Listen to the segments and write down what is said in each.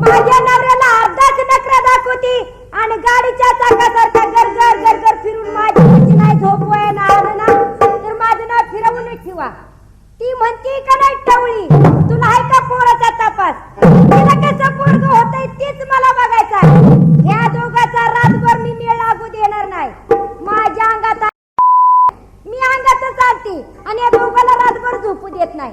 माझ्या नवऱ्याला अर्धाच नकरा दाखवती आणि गाडीच्या चाकासारखा गरगर गरगर फिरून माझी तिची नाही झोपवायला ना तर माझं नाव फिरवूनच ठेवा. ती म्हणती का नाही टवळी? तुला आहे का पोराचा तपास? तिला कसं पोरग होतय तेच मला बघायचं आहे. ह्या दोघाचा रातभर मी मेळ लागू देणार नाही. माझ्या अंगात मी अंगातच चालते आणि या दोघाला रातभर झोपू देत नाही.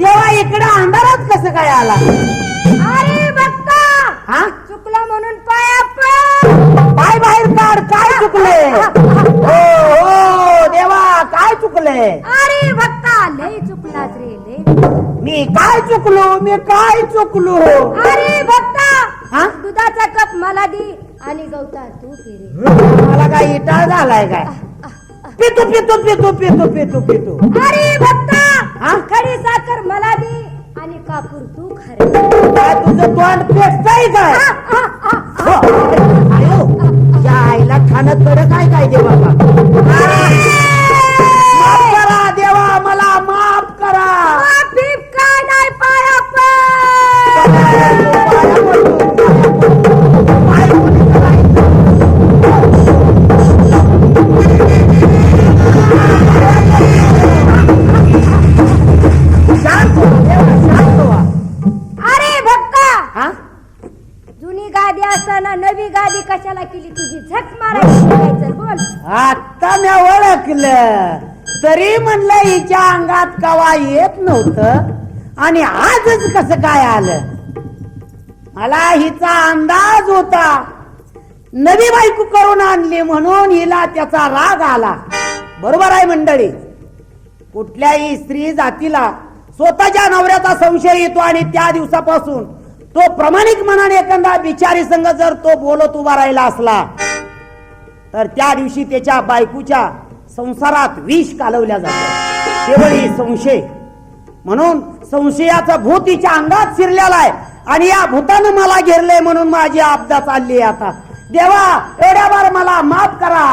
देवा इकडे अंधारात कसं काय आला? अरे भक्ता हा? चुकलं म्हणून पाया पड. काय बाहेर काढ काय चुकले? हो हो देवा काय चुकले? अरे भक्ता लय चुकलाच रे लय. मी काय चुकलो? मी काय चुकलो? अरे भक्ता हा? दुधाचा कप मला दे आणि गवता तू फिरे. मला काय इटाळ झालाय काय? पितो पितो पितो पितो पितो पितो. अरे भक्ता हा? खडी साखर मला दे आणि कापूर तू खरे काय तुझं तोंड पेटताय काय हो. आयो, या आईला खाणं काय काय देवा का माफ गादी नवी गादी कशाला केली तुझी? झक मारायची बोल. आता मी ओळखलं. तरी म्हणलं हिच्या अंगात कवा येत नव्हतं. आणि आजच कसं काय आलं? मला हिचा अंदाज होता. नवी बायको करून आणली म्हणून हिला त्याचा राग आला. बरोबर आहे मंडळी? कुठल्याही स्त्री जातीला स्वतःच्या नवऱ्याचा संशय येतो आणि त्या दिवसापासून तो प्रामाणिक मनाने एखादा बिचारी संघ जर तो बोलत उभा राहिला असला तर त्या दिवशी त्याच्या बायकोच्या संसारात विष कालवल्या जातं केवळ संशय. म्हणून संशयाचा भूत तिच्या अंगात शिरलेला आहे आणि या भूतानं मला घेरले म्हणून माझी आपदा चालली आहे आता. देवा एवढ्या बार मला माफ करा.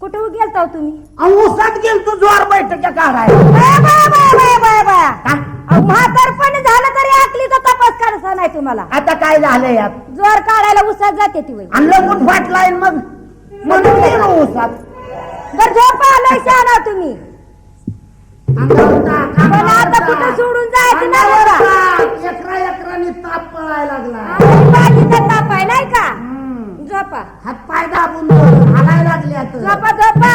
कुठं गेलता हो तुम्ही अहो, उसात गेल तू जोर बैठक्या काढाय बाया बाया बाया बाया बाया बाया का? अहो, म्हातारपण झालं तरी आकलीचा तपास करायचा नाही तुम्हाला आता काय झालंय यात जोर काढायला उसात जाते ती वय आणलं फाटलाय मग म्हणून गेलो उसात बर झोपा लय शहाणा तुम्ही अंगावर पण अंगावर आता. कुठं सोडून जायचं नाही अंगावर बघा. टाक. एकरा एकराने ताप पळायला लागला आणि ताप आहे नाही का. झोपा हात पाय दाबून हालाय लागले आता. झोपा झोपा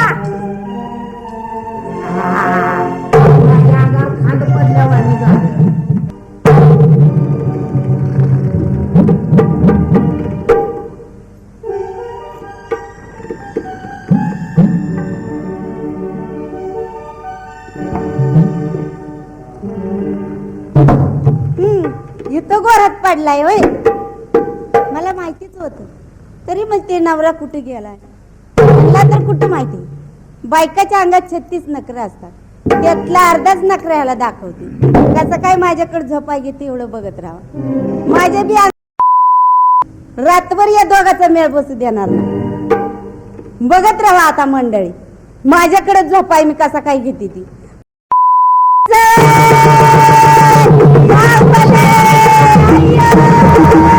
इथं गोरात पडलाय होय. तरी म्हणते नवरा कुठे गेलाय? मला तर कुठं माहिती? बायकाच्या अंगात छत्तीस नखरं असतात. त्यातला अर्धाच नखरा ह्याला दाखवते. कसं काय माझ्याकडे झोपाय घेते एवढं बघत राहा माझ्या बी रातभर या दोघाचा मेळ बसू देणार नाही. बघत राहा आता मंडळी. माझ्याकडे झोपाय मी कसा काय घेते ती? Yeah.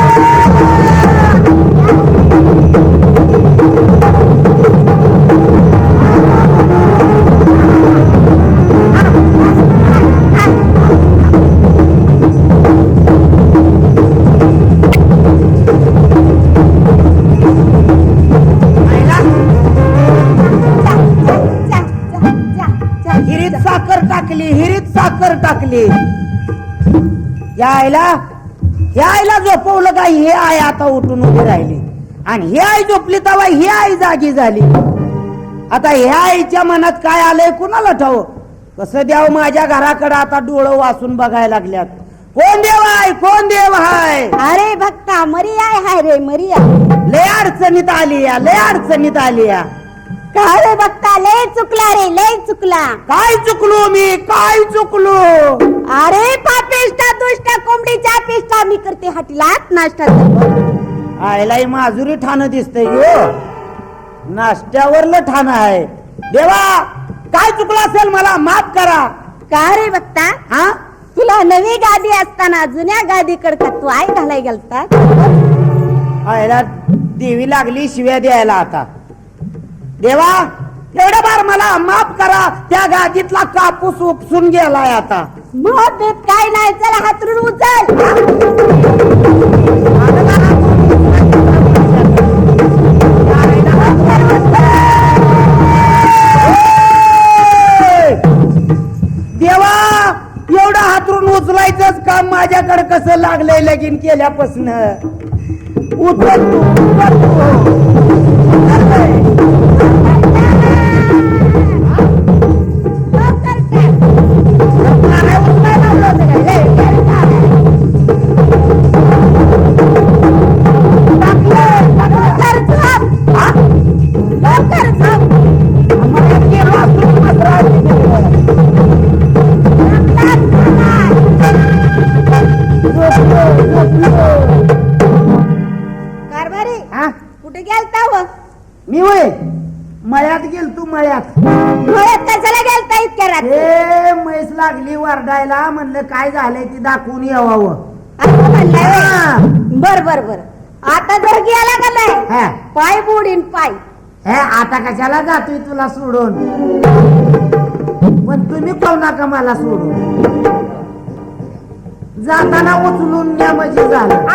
साखर टाकली हिरीत साखर टाकली. या आईला या आईला झोपवलं का? हे आई आता उठून उभी राहिली. आणि ही आई झोपली तेव्हा ही आई जागी झाली. आता ह्या आईच्या मनात काय आलंय कुणाला ठाव कसं द्याव माझ्या घराकडे आता डोळं वाचून बघायला लागल्यात. कोण देव आहे कोण देव आहे अरे भक्ता मरिया हाय रे मरिया लय अडचणीत आली या लय अडचणीत आली या काय रे भक्ता लय चुकला रे लय चुकला. काय चुकलो मी? काय चुकलो? अरे पापिष्टा दुष्ट कोंबडीच्या पिष्टा. मी करते हाटीलात नाश्ता कर आयलाही माजुरी ठाणं दिसतंय नाश्त्यावरलं ठाणं आहे. देवा काय चुकलं असेल मला? माफ करा. का रे भक्ता हा? तुला नवी गादी असताना जुन्या गादीकडे का तू आई घालाय गेलता? आयला देवी लागली शिव्या द्यायला आता. देवा एवढं बार मला माफ करा त्या गादीतला कापूस उपसून गेलाय आता. मग काय नाही चला हातरून उचल. देवा एवढं हातरून उचलायचंच काम माझ्याकडे कसं लागलंय लगीन केल्यापासून? उचल तू उचल तू. मी होय? मळ्यात गेल तू मळ्यात. घरात कशाला गेलता इतक्या रात्री? हे म्हैस लागली वरडायला म्हणलं काय झालंय ती दाखवून यावावं. असं म्हणलाय होय. बर बर बर. आता जर गेला का नाही? हा. पाय बुडीन पाय. हे आता कशाला जातोय तुला सोडून? पण तुम्ही पाहू नका मला सोडून? जाताना उचलून न्या म्हणजे झालं.